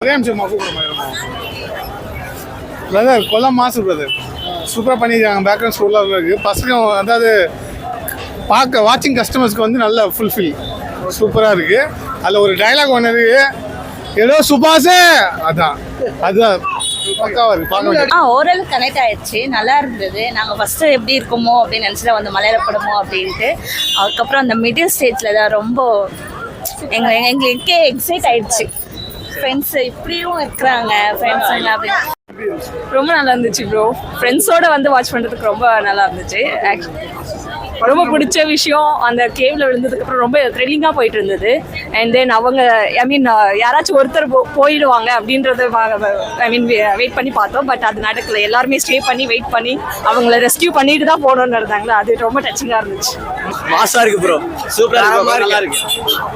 ஒரே நிமிஷம் கூப்பிட பிரதர் கொல்லம் மாசு பிரதர் சூப்பராக பண்ணியிருக்காங்க பேக்ரவுண்ட் ஸ்கூலில் இருக்கு பசங்க அதாவது பார்க்க வாட்சிங் கஸ்டமர்ஸ்க்கு வந்து நல்ல ஃபுல்ஃபில் சூப்பராக இருக்கு அதில் ஒரு டைலாக் ஒன்று இருக்கு ஏதோ சுபாஷே அதான் அதுதான் ஓரல் கனெக்ட் ஆயிடுச்சு நல்லா இருந்தது நாங்கள் ஃபஸ்ட்டு எப்படி இருக்குமோ அப்படின்னு நினச்சிட்டு வந்து மலையாள படமோ அப்படின்ட்டு அதுக்கப்புறம் அந்த மிடில் ஸ்டேஜில் தான் ரொம்ப எங்க எங்களுக்கே எக்ஸைட் ஆயிடுச்சு ஃப்ரெண்ட்ஸ் இப்படியும் இருக்கிறாங்க. ஃப்ரெண்ட்ஸுங்க அப்படின்னு ரொம்ப நல்லா இருந்துச்சு ப்ரோ ஃப்ரெண்ட்ஸோட வந்து வாட்ச் பண்ணுறதுக்கு ரொம்ப நல்லா இருந்துச்சு. ரொம்ப பிடிச்ச விஷயம் அந்த கேவ்ல விழுந்ததுக்கு அப்புறம் ரொம்ப த்ரில்லிங்காக போயிட்டு இருந்தது. அண்ட் தென் அவங்க ஐ மீன் யாராச்சும் ஒருத்தர் போ- போயிடுவாங்க அப்படின்றத ஐ மீன் வெயிட் பண்ணி பார்த்தோம். பட் அது நடக்கல. எல்லாருமே ஸ்டே பண்ணி வெயிட் பண்ணி அவங்கள ரெஸ்கியூ பண்ணிட்டு தான் போகணும்னு இருந்தாங்களா அது ரொம்ப டச்சிங்காக இருந்துச்சு. மாசா இருக்கு ப்ரோ சூப்பரா இருக்கு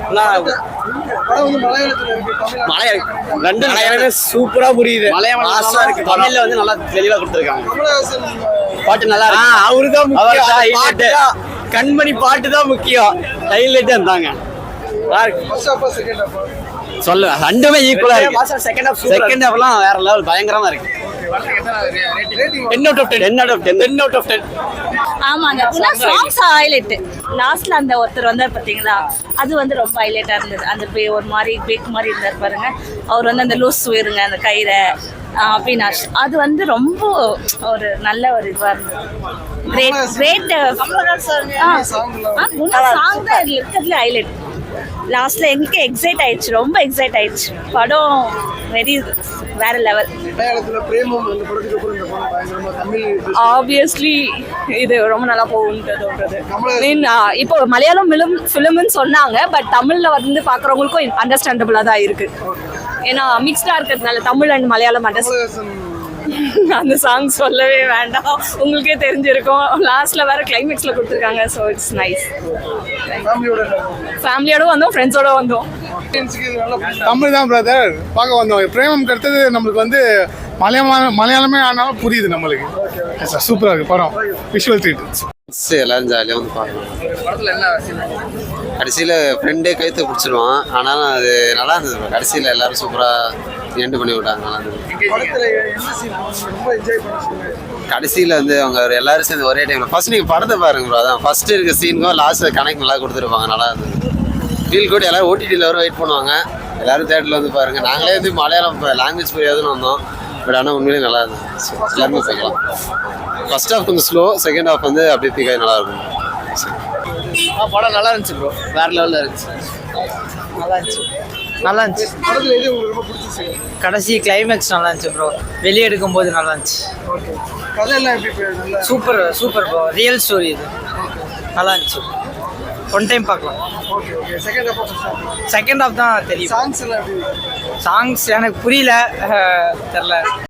நல்லா இருக்கு. மலையாளம் ரெண்டு மலையாளமே சூப்பரா புரியுது. இருக்கு தமிழ்ல வந்து நல்லா தெளிவா கொடுத்துருக்காங்க. பாட்டு நல்லா இருக்கு. அவரு தான் முக்கியம். கண்மணி பாட்டு தான் முக்கியம். ஹைலைட் இருந்தாங்க. சொல்ல ரெண்டுமே ஈக்குவலா இருக்கு. செகண்ட் ஹாஃப் செகண்ட் ஹாஃப்லாம் வேற லெவல் பயங்கரமா இருக்கு. Ten out of ten ten out of ten ten out of ten ஆமாங்க. அப்படின்னா சாங்ஸ் ஹைலைட் லாஸ்ட்ல அந்த ஒருத்தர் வந்தார் பார்த்தீங்களா அது வந்து ரொம்ப ஹைலைட்டாக இருந்தது. அந்த பே ஒரு மாதிரி பேக் மாதிரி இருந்தார் பாருங்க. அவர் வந்து அந்த லூஸ் வேறுங்க அந்த கயிறை. அவினாஷ். அது வந்து ரொம்ப ஒரு நல்ல ஒரு இதுவாக இருந்தது. கிரேட் கிரேட் சாங் தான் இருக்கிறதுல ஹைலைட் லாஸ்ட்ல எங்களுக்கு எக்ஸைட் ஆயிடுச்சு. ரொம்ப எக்ஸைட் ஆயிடுச்சு. படம் வெரி வேற லெவல் ஆப்வியஸ்லி இது. ரொம்ப நல்லா போகுன்றது இப்போ மலையாளம் ஃபிலிம் ஃபிலிம்னு சொன்னாங்க பட் தமிழ்ல வந்து பார்க்குறவங்களுக்கும் அண்டர்ஸ்டாண்டபிளாக தான் இருக்கு. ஏன்னா மிக்ஸ்டாக இருக்கிறதுனால தமிழ் அண்ட் மலையாளம் அண்டர்ஸ்டாண்ட் அந்த சாங் சொல்லவே வேண்டாம். உங்களுக்கே தெரிஞ்சிருக்கும். லாஸ்ட்ல வேற கிளைமேக்ஸ்ல கொடுத்துருக்காங்க ஸோ இட்ஸ் நைஸ் ஃபேமிலியோட வந்தோம் ஃப்ரெண்ட்ஸோட வந்தோம். தமிழ் தான் பிரதர் பார்க்க வந்தோம். பிரேமம் அடுத்தது நம்மளுக்கு வந்து மலையாளம் மலையாளமே ஆனாலும் புரியுது நம்மளுக்கு. சூப்பராக இருக்கு படம். விஷுவல் ட்ரீட் எல்லாரும் ஜாலியாக வந்து பார்க்கலாம். கடைசியில் ஃப்ரெண்டே கைத்து பிடிச்சிருவான். ஆனாலும் அது நல்லா இருந்தது கடைசியில் எல்லாரும் சூப்பராக எண்டு பண்ணி விட்டாங்க. நல்லா இருந்தது. கடைசியில் வந்து அவங்க எல்லாரும் சேர்ந்து ஒரே டைமில் ஃபர்ஸ்ட் நீங்கள் படத்தை பாருங்க ப்ரோ அதான் ஃபர்ஸ்ட் இருக்க சீனுக்கும் லாஸ்ட் கனெக்ட் நல்லா கொடுத்துருப்பாங்க. நல்லா இருந்தது. ஃபீல் கூட எல்லாரும் ஓடிடியில் வரும் வெயிட் பண்ணுவாங்க. எல்லாரும் தேட்டரில் வந்து பாருங்க. நாங்களே வந்து மலையாளம் லாங்குவேஜ் புரியாதுன்னு வந்தோம். பட் ஆனால் உண்மையிலேயே நல்லா இருந்தது. எல்லாருமே போய்க்கலாம். ஃபர்ஸ்ட் ஹாஃப் கொஞ்சம் ஸ்லோ செகண்ட் ஹாஃப் வந்து அப்படியே பிக்காய் நல்லா இருக்கும் படம் நல்லா இருந்துச்சு ப்ரோ வேற லெவல்ல இருந்துச்சு. நல்லா இருந்துச்சு. நல்லா இருந்துச்சு. கடைசி கிளைமேக்ஸ் நல்லா இருந்துச்சு ப்ரோ வெளியே எடுக்கும்போது நல்லா இருந்துச்சு. Super super bro real story இது. நல்லா இருந்துச்சு. ஒன் டைம் பார்க்கலாம். செகண்ட் ஹாஃப் தான் தெரியும். சாங்ஸ் எனக்கு புரியல. தெரில